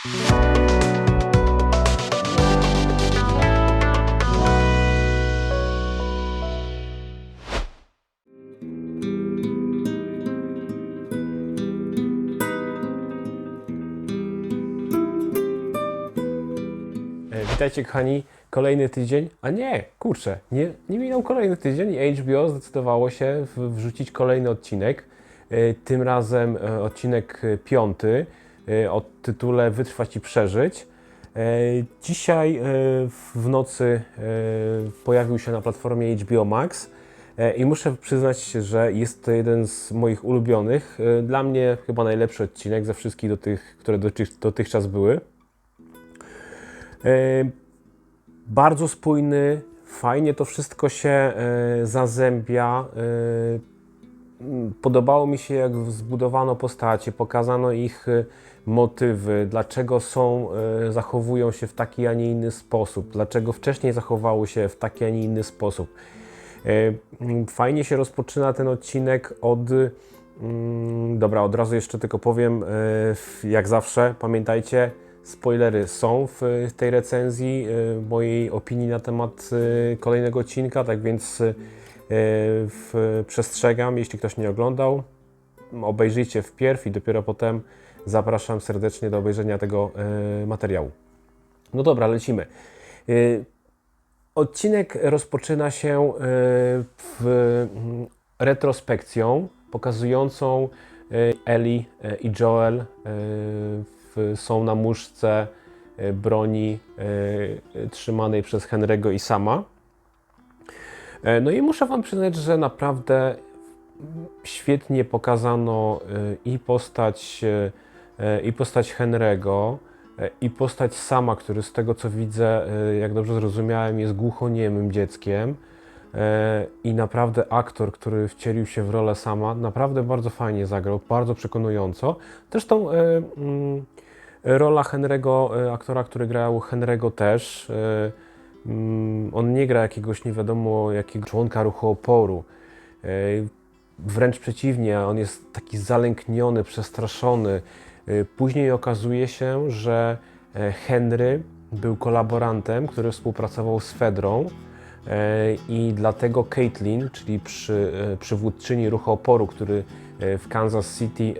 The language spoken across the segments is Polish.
E, Witajcie kochani, kolejny tydzień, a nie, kurczę, nie, nie minął kolejny tydzień i HBO zdecydowało się wrzucić kolejny odcinek. E, Tym razem e, odcinek piąty o tytule Wytrwać i przeżyć. E, Dzisiaj e, w nocy e, pojawił się na platformie HBO Max e, i muszę przyznać że jest to jeden z moich ulubionych. E, Dla mnie chyba najlepszy odcinek ze wszystkich do tych, które dotych- dotychczas były. E, Bardzo spójny, fajnie to wszystko się e, zazębia. e, Podobało mi się, jak zbudowano postacie, pokazano ich e, motywy, dlaczego są, e, zachowują się w taki, a nie inny sposób, dlaczego wcześniej zachowały się w taki, a nie inny sposób. E, m, Fajnie się rozpoczyna ten odcinek od. mm, Dobra, od razu jeszcze tylko powiem, e, jak zawsze, pamiętajcie, spoilery są w tej recenzji mojej opinii na temat kolejnego odcinka, tak więc przestrzegam, jeśli ktoś nie oglądał, obejrzyjcie wpierw i dopiero potem zapraszam serdecznie do obejrzenia tego e, materiału. No dobra, lecimy. E, Odcinek rozpoczyna się e, mm, retrospekcją pokazującą e, Ellie e, i Joel są na muszce broni trzymanej przez Henry'ego i Sama. No i muszę Wam przyznać, że naprawdę świetnie pokazano i postać, i postać Henry'ego, e, i postać Sama, który z tego co widzę, e, jak dobrze zrozumiałem, jest głuchoniemym dzieckiem. E, I naprawdę aktor, który wcielił się w rolę Sama, naprawdę bardzo fajnie zagrał, bardzo przekonująco. Zresztą e, mm, rola Henry'ego, e, aktora, który grał Henry'ego też, e, mm, on nie gra jakiegoś nie wiadomo jakiego członka ruchu oporu. E, Wręcz przeciwnie, on jest taki zalękniony, przestraszony. E, Później okazuje się, że e, Henry był kolaborantem, który współpracował z Fedrą e, i dlatego Caitlin, czyli przy, e, przywódczyni ruchu oporu, który w Kansas City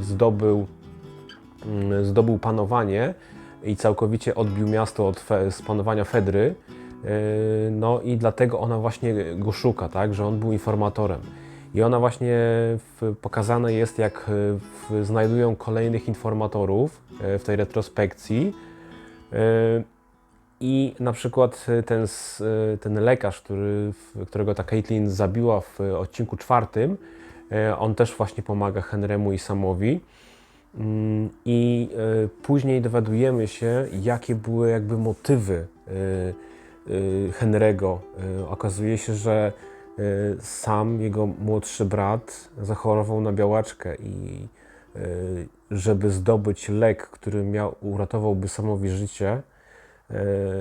zdobył, mm, zdobył panowanie i całkowicie odbił miasto od panowania Fedry, no i dlatego ona właśnie go szuka, tak, że on był informatorem. I ona właśnie w, pokazane jest, jak e, znajdują kolejnych informatorów e, w tej retrospekcji. E, I na przykład ten, ten lekarz, który, którego ta Caitlin zabiła w odcinku czwartym, on też właśnie pomaga Henrymu i Samowi. Mm, I później dowiadujemy się, jakie były jakby motywy Henry'ego. Okazuje się, że sam jego młodszy brat zachorował na białaczkę i e, żeby zdobyć lek, który miał, uratowałby Samowi życie, e,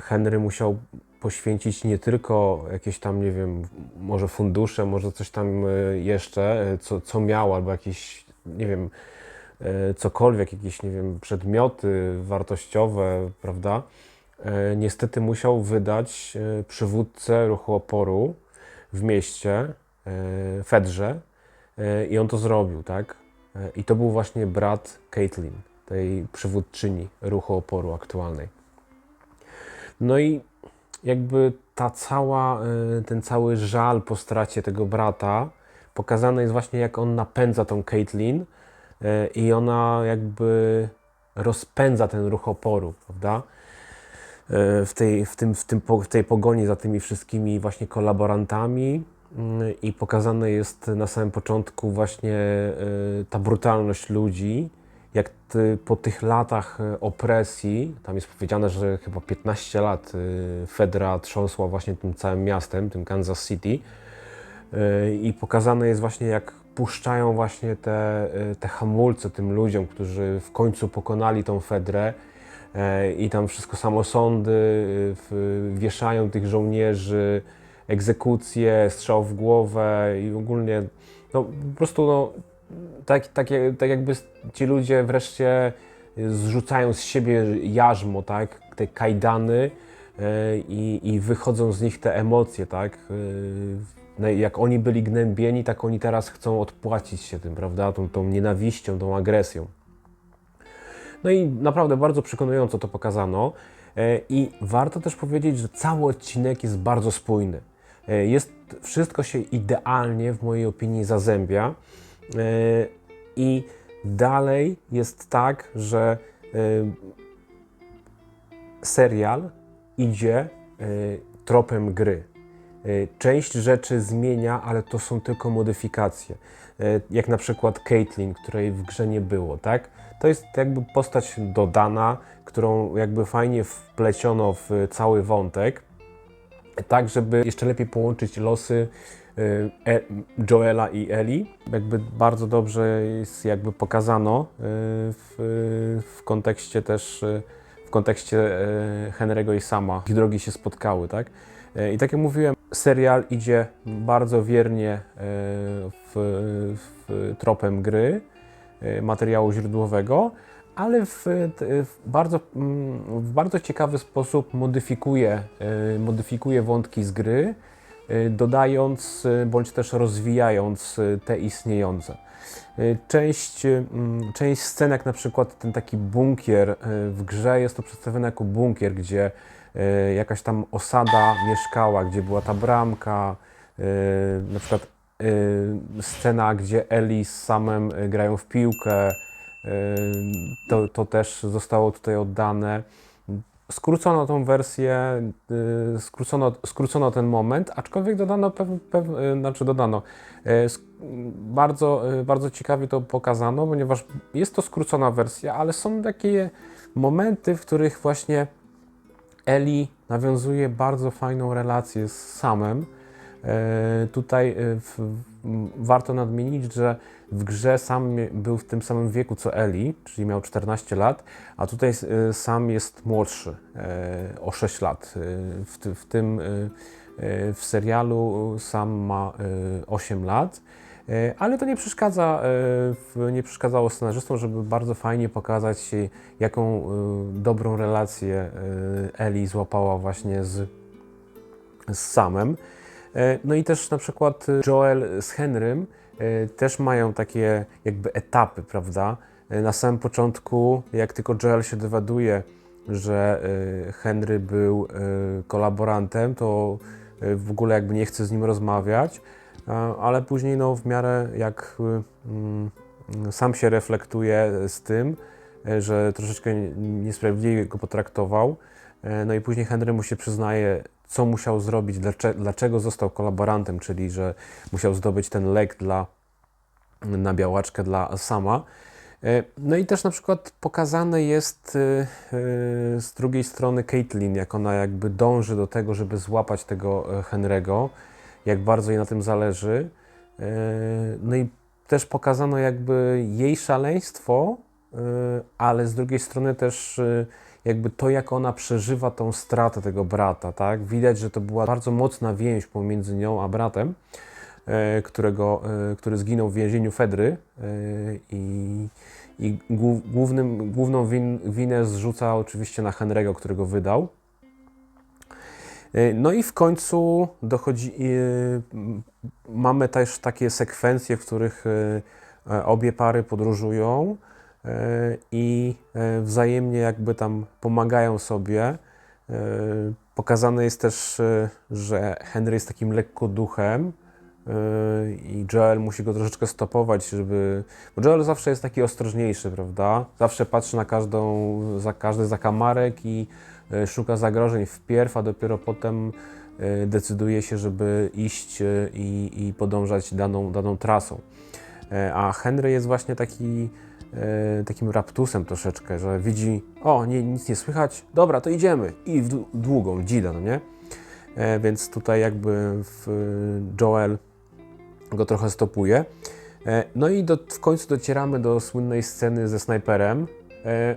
Henry musiał poświęcić nie tylko jakieś tam, nie wiem, może fundusze, może coś tam e, jeszcze, e, co, co miał, albo jakieś, nie wiem, e, cokolwiek, jakieś, nie wiem, przedmioty wartościowe, prawda? E, Niestety musiał wydać e, przywódcę ruchu oporu w mieście, e, Fedrze, e, i on to zrobił, tak? E, I to był właśnie brat Caitlin, tej przywódczyni ruchu oporu aktualnej. No i jakby ta cała, ten cały żal po stracie tego brata pokazane jest właśnie jak on napędza tą Caitlin i ona jakby rozpędza ten ruch oporu, prawda? Y, W tej, w, tym, w, tym, w tej pogoni za tymi wszystkimi właśnie kolaborantami. Y, i pokazane jest na samym początku właśnie y, ta brutalność ludzi, jak ty, po tych latach e, opresji, tam jest powiedziane, że chyba 15 lat e, Fedra trząsła właśnie tym całym miastem, tym Kansas City. E, i pokazane jest właśnie jak puszczają właśnie te, e, te hamulce tym ludziom, którzy w końcu pokonali tą Fedrę. e, i tam wszystko samosądy, e, w- wieszają tych żołnierzy, egzekucje, strzał w głowę i ogólnie no po prostu no, tak, tak, tak jakby ci ludzie wreszcie zrzucają z siebie jarzmo, tak, te kajdany e, i, i wychodzą z nich te emocje, tak. E, i jak oni byli gnębieni, tak oni teraz chcą odpłacić się tym, prawda, tą, tą nienawiścią, tą agresją. No i naprawdę bardzo przekonująco to pokazano. E, I warto też powiedzieć, że cały odcinek jest bardzo spójny. E, Jest, wszystko się idealnie, w mojej opinii, zazębia. E, I dalej jest tak, że serial idzie tropem gry. Część rzeczy zmienia, ale to są tylko modyfikacje. Jak na przykład Caitlyn, której w grze nie było, tak? To jest jakby postać dodana, którą jakby fajnie wpleciono w cały wątek, tak żeby jeszcze lepiej połączyć losy e, E- Joela i Eli. Jakby bardzo dobrze jest jakby pokazano e, w, w kontekście też e, w kontekście Henry'ego i Sama. Ich drogi się spotkały, tak? I tak jak mówiłem, serial idzie bardzo wiernie w, w tropem gry, materiału źródłowego, ale w, w, bardzo, mm, w bardzo ciekawy sposób modyfikuje, e, modyfikuje wątki z gry, e, dodając e, bądź też rozwijając e, te istniejące. E, Część, mm, część scen, jak na przykład ten taki bunkier e, w grze, jest to przedstawione jako bunkier, gdzie e, jakaś tam osada mieszkała, gdzie była ta bramka, e, na przykład e, scena, gdzie Eli z Samem e, grają w piłkę, e, to, to też zostało tutaj oddane. Skrócono tą wersję, y, skrócono, skrócono ten moment, aczkolwiek dodano pew, pew, y, znaczy dodano. y, Bardzo, y, bardzo ciekawie to pokazano, ponieważ jest to skrócona wersja, ale są takie momenty, w których właśnie Eli nawiązuje bardzo fajną relację z Samem. E, Tutaj e, w, warto nadmienić, że w grze sam był w tym samym wieku co Eli, czyli miał 14 lat, a tutaj e, sam jest młodszy o 6 lat. W, w tym w serialu sam ma e, 8 lat. Ale to nie przeszkadza, nie przeszkadzało scenarzystom, żeby bardzo fajnie pokazać, jaką dobrą relację Eli złapała właśnie z, z Samem. E, No i też na przykład e, Joel z Henrym e, też mają takie jakby etapy, prawda? E, Na samym początku, jak tylko Joel się dowiaduje, że Henry był kolaborantem, to w ogóle jakby nie chce z nim rozmawiać, ale później no w miarę jak e, mm, sam się reflektuje z tym, że troszeczkę niesprawiedliwie go potraktował, no i później Henry mu się przyznaje, co musiał zrobić, dlaczego, został kolaborantem, czyli że musiał zdobyć ten lek dla, na białaczkę dla Sama. E, No i też na przykład pokazane jest e, e, z drugiej strony Caitlyn, jak ona jakby dąży do tego, żeby złapać tego Henry'ego, jak bardzo jej na tym zależy. No i też pokazano jakby jej szaleństwo, ale z drugiej strony też jakby to, jak ona przeżywa tą stratę tego brata, tak? Widać, że to była bardzo mocna więź pomiędzy nią a bratem, e, którego, e, który zginął w więzieniu Fedry e, i, i głów, głównym, główną win, winę zrzuca oczywiście na Henry'ego, którego wydał. No i w końcu dochodzi, mamy też takie sekwencje, w których obie pary podróżują i e, wzajemnie jakby tam pomagają sobie. E, Pokazane jest też, e, że Henry jest takim lekkoduchem e, i Joel musi go troszeczkę stopować, żeby... Bo Joel zawsze jest taki ostrożniejszy, prawda? Zawsze patrzy na każdą, za każdy zakamarek i szuka zagrożeń wpierw, a dopiero potem decyduje się, żeby iść i, i podążać daną, daną trasą. A Henry jest właśnie taki, takim raptusem troszeczkę, że widzi, o, nie, nic nie słychać, dobra, to idziemy. I w dłu- długą, dzida, no nie? E, Więc tutaj jakby w, Joel go trochę stopuje. E, No i do, w końcu docieramy do słynnej sceny ze snajperem. E,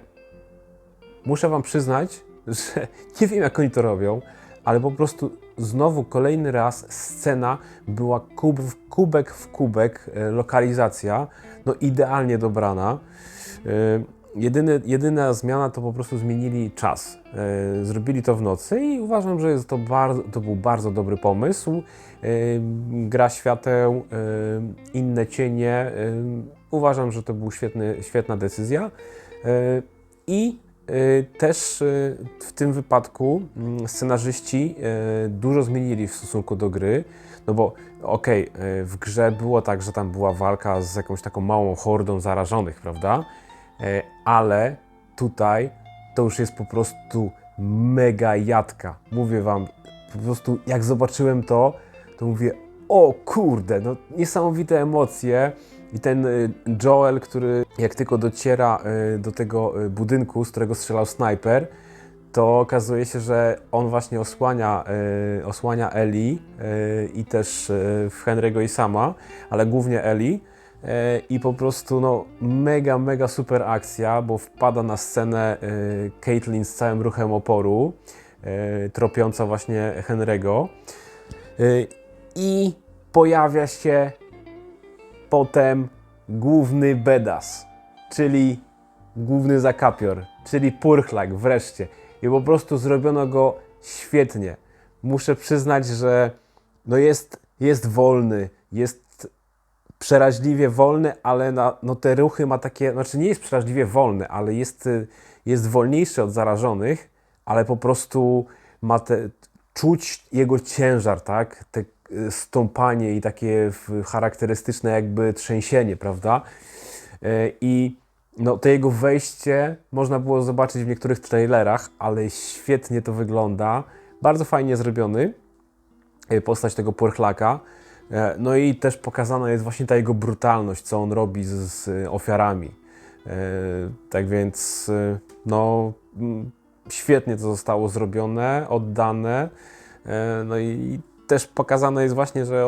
Muszę Wam przyznać, że nie wiem jak oni to robią, ale po prostu znowu kolejny raz scena była kub, kubek w kubek, e, lokalizacja, no idealnie dobrana. E, jedyny, jedyna zmiana to po prostu zmienili czas. E, zrobili to w nocy i uważam, że jest to, bardzo, to był bardzo dobry pomysł. Gra świateł, inne cienie. Uważam, że to była świetna decyzja. I też e, w tym wypadku mm, scenarzyści e, dużo zmienili w stosunku do gry. No bo okej, e, w grze było tak, że tam była walka z jakąś taką małą hordą zarażonych, prawda? Ale tutaj to już jest po prostu mega jadka. Mówię wam, po prostu jak zobaczyłem to, to mówię, o kurde, no niesamowite emocje. I ten y, Joel, który jak tylko dociera y, do tego y, budynku, z którego strzelał snajper, to okazuje się, że on właśnie osłania, osłania Eli i też Henry'ego i sama, ale głównie Eli. I po prostu no, mega, mega super akcja, bo wpada na scenę Caitlyn z całym ruchem oporu, tropiąca właśnie Henry'ego. I pojawia się potem główny bedas, czyli główny zakapior, czyli purchlak wreszcie. I po prostu zrobiono go świetnie. Muszę przyznać, że no jest, jest wolny, jest przeraźliwie wolny, ale na, no te ruchy ma takie, znaczy nie jest przeraźliwie wolny, ale jest, jest wolniejszy od zarażonych, ale po prostu ma te, czuć jego ciężar, tak? Te stąpanie i takie charakterystyczne jakby trzęsienie, prawda? E, I no, to jego wejście można było zobaczyć w niektórych trailerach, ale świetnie to wygląda. Bardzo fajnie zrobiony e, postać tego porchlaka. No i też pokazana jest właśnie ta jego brutalność, co on robi z, z ofiarami. Tak więc, no, mm, świetnie to zostało zrobione, oddane. No i też pokazane jest właśnie, że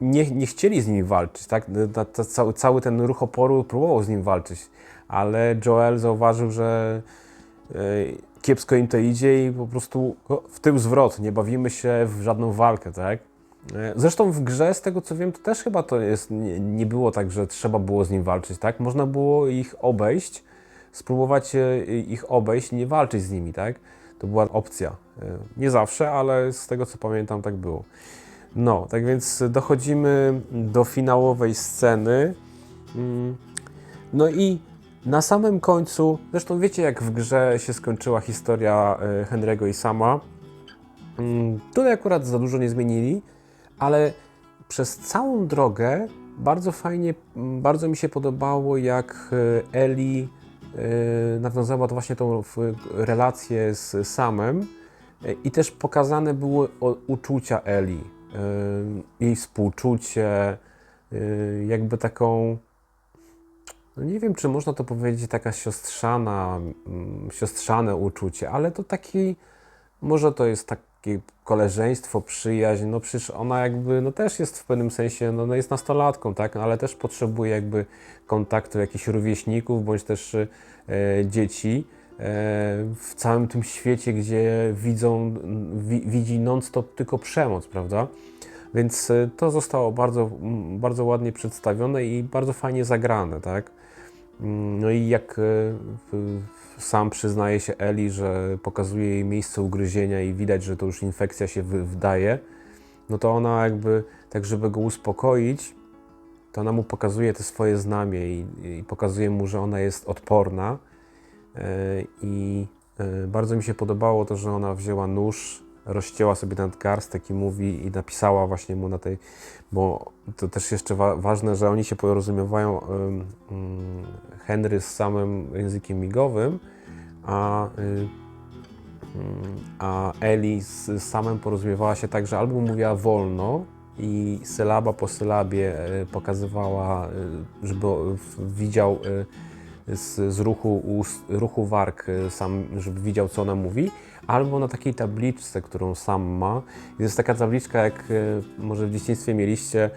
nie, nie chcieli z nim walczyć, tak? Ta, ta, cały, cały ten ruch oporu próbował z nim walczyć, ale Joel zauważył, że e, kiepsko im to idzie i po prostu w tył zwrot, nie bawimy się w żadną walkę, tak? E, Zresztą w grze, z tego co wiem, to też chyba to jest, nie, nie było tak, że trzeba było z nim walczyć, tak? Można było ich obejść, spróbować e, ich obejść, nie walczyć z nimi, tak? To była opcja. E, Nie zawsze, ale z tego co pamiętam, tak było. No, tak więc dochodzimy do finałowej sceny. Mm, No i na samym końcu, zresztą wiecie jak w grze się skończyła historia e, Henry'ego i Sama. Mm, Tutaj akurat za dużo nie zmienili, ale przez całą drogę bardzo fajnie, mm, bardzo mi się podobało jak e, Eli nawiązała to właśnie tą relację z Samem e, i też pokazane były uczucia Eli, e, jej współczucie, jakby taką no nie wiem, czy można to powiedzieć taka siostrzana, mm, siostrzane uczucie, ale to taki, może to jest takie koleżeństwo, przyjaźń, no przecież ona jakby, no też jest w pewnym sensie, no, no jest nastolatką, tak, no ale też potrzebuje jakby kontaktu jakichś rówieśników, bądź też e, dzieci e, w całym tym świecie, gdzie widzą, wi, widzi non-stop tylko przemoc, prawda? Więc e, to zostało bardzo, bardzo ładnie przedstawione i bardzo fajnie zagrane, tak? No i jak e, sam przyznaje się Eli, że pokazuje jej miejsce ugryzienia i widać, że to już infekcja się wy- wdaje, no to ona jakby, tak żeby go uspokoić, to ona mu pokazuje te swoje znamie i, i pokazuje mu, że ona jest odporna. E, I e, bardzo mi się podobało to, że ona wzięła nóż, rozcięła sobie nadgarstek i mówi i napisała właśnie mu na tej, bo to też jeszcze wa- ważne, że oni się porozumiewają ym, Henry z samym językiem migowym, a, y, ym, a Eli z samym porozumiewała się tak, że albo mówiła wolno i sylaba po sylabie y, pokazywała, y, żeby widział y, z, z ruchu, ust, ruchu warg sam, żeby widział, co ona mówi, albo na takiej tabliczce, którą sam ma. Jest taka tabliczka, jak y, może w dzieciństwie mieliście,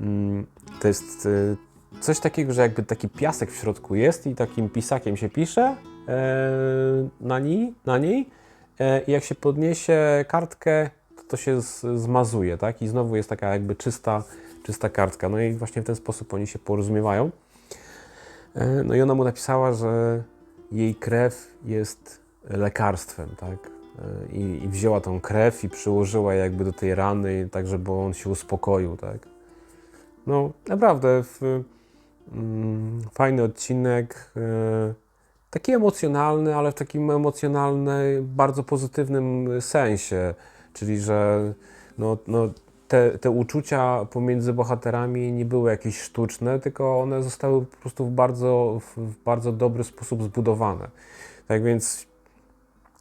mm, to jest y, coś takiego, że jakby taki piasek w środku jest i takim pisakiem się pisze e, na, niej, na niej e, i jak się podniesie kartkę, to to się zmazuje, tak? I znowu jest taka jakby czysta, czysta kartka. No i właśnie w ten sposób oni się porozumiewają. E, No i ona mu napisała, że jej krew jest lekarstwem, tak? E, I, I wzięła tą krew i przyłożyła jakby do tej rany, tak żeby on się uspokoił, tak? No, naprawdę w, mm, fajny odcinek, e, taki emocjonalny, ale w takim emocjonalnym, bardzo pozytywnym sensie, czyli że no, no, te, te uczucia pomiędzy bohaterami nie były jakieś sztuczne, tylko one zostały po prostu w bardzo, w, w bardzo dobry sposób zbudowane. Tak więc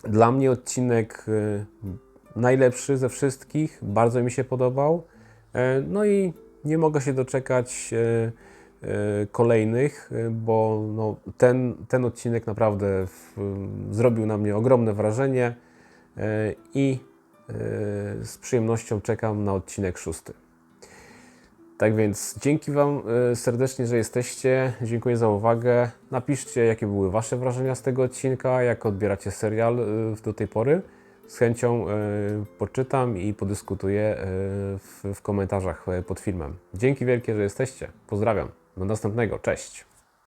dla mnie odcinek y, najlepszy ze wszystkich, bardzo mi się podobał. E, No i nie mogę się doczekać e, e, kolejnych, bo no, ten, ten odcinek naprawdę w, zrobił na mnie ogromne wrażenie i z przyjemnością czekam na odcinek szósty. Tak więc dzięki Wam e, serdecznie, że jesteście. Dziękuję za uwagę. Napiszcie, jakie były Wasze wrażenia z tego odcinka, jak odbieracie serial e, do tej pory. Z chęcią e, poczytam i podyskutuję w, komentarzach pod filmem. Dzięki wielkie, że jesteście. Pozdrawiam. Do następnego. Cześć.